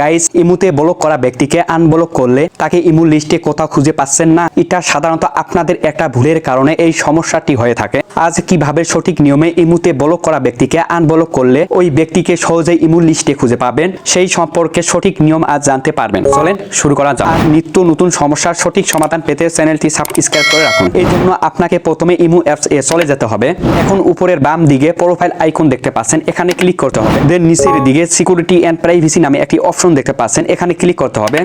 Guys, ইমুতে block করা ব্যক্তিকে আনব্লক করলে তাকে ইমু লিস্টে কোথাও খুঁজে পাচ্ছেন না। এটা সাধারণত আপনাদের একটা ভুলের কারণে এই সমস্যাটি হয়ে থাকে। আজ কীভাবে সঠিক নিয়মে ইমুতে ব্লক করা ব্যক্তিকে আনব্লক করলে ওই ব্যক্তিকে সহজেই ইমু লিস্টে খুঁজে পাবেন, সেই সম্পর্কে সঠিক নিয়ম আজ জানতে পারবেন। চলেন শুরু করা যাক। আর নিত্য নতুন সমস্যার সঠিক সমাধান পেতে চ্যানেলটি সাবস্ক্রাইব করে রাখুন। এই জন্য আপনাকে প্রথমে ইমু অ্যাপস এ চলে যেতে হবে। এখন উপরের বাম দিকে প্রোফাইল আইকন দেখতে পাচ্ছেন, এখানে ক্লিক করতে হবে। দেন নিচের দিকে সিকিউরিটি এন্ড প্রাইভেসি নামে একটি অপশন দেখতে পাচ্ছেন। এখানে ক্লিক করতে হবে।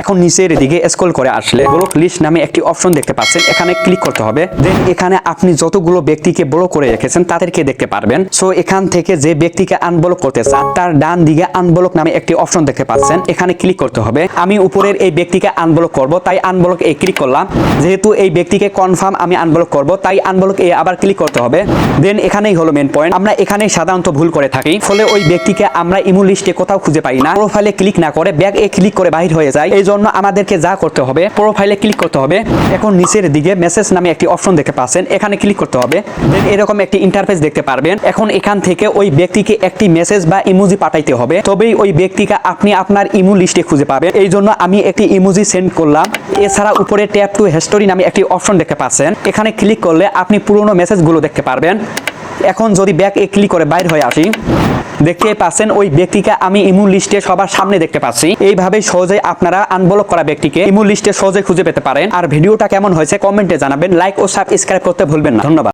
এখন নিচের দিকে স্ক্রল করে আসলে ব্লক লিস্ট নামে একটি অপশন দেখতে পাচ্ছেন। এখানে ক্লিক করতে হবে। দেন এখানে আপনি যতগুলো ব্যক্তিকে ব্লক করে রেখেছেন তাদেরকে দেখতে পারবেন। সো এখান থেকে যে ব্যক্তিকে আনব্লক করতে চান, তার ডান দিকে আনব্লক নামে একটি অপশন দেখতে পাচ্ছেন। এখানে ক্লিক করতে হবে। আমি উপরের এই ব্যক্তিকে আনব্লক করব, তাই আনব্লক এ ক্লিক করলাম। যেহেতু এই ব্যক্তিকে কনফার্ম আমি আনব্লক করব, তাই আনব্লক এ আবার ক্লিক করতে হবে। দেন এখানেই হলো মেন পয়েন্ট আমরা এখানেই সাধারণত ভুল করে থাকি। ফলে ওই ব্যক্তিকে আমরা ইমু লিস্টে কোথাও খুঁজে পাই না। প্রোফাইলে ক্লিক না করে ব্যাক এ ক্লিক করে বাহির হয়ে যায়। এই জন্য আমাদেরকে যা করতে হবে প্রোফাইলে ক্লিক করতে হবে। এখন নিচের দিকে মেসেজ নামে একটি অপশন দেখতে পাচ্ছেন, এখানে ক্লিক করতে হবে। এরকম একটি ইন্টারফেস দেখতে পারবেন। এখন এখান থেকে ওই ব্যক্তিকে একটি মেসেজ বা ইমোজি পাঠাইতে হবে। তবেই ওই ব্যক্তিকে আপনি আপনার ইমু লিস্টে খুঁজে পাবেন। এই জন্য আমি একটি ইমোজি সেন্ড করলাম। এছাড়া উপরে ট্যাপ টু হিস্টোরি নামে একটি অপশন দেখতে পাচ্ছেন। এখানে ক্লিক করলে আপনি পুরনো মেসেজগুলো দেখতে পারবেন। এখন যদি ব্যাক এ ক্লিক করে বাইর হয়ে আসি দেখতে পাচ্ছেন, ওই ব্যক্তিকে আমি ইমু লিস্টে সবার সামনে দেখতে পাচ্ছি। এইভাবে সহজে আপনারা আনব্লক করা ব্যক্তিকে ইমু লিস্টে সহজে খুঁজে পেতে পারেন। আর ভিডিওটা কেমন হয়েছে, কমেন্টে জানাবেন। লাইক ও সাবস্ক্রাইব করতে ভুলবেন না। ধন্যবাদ।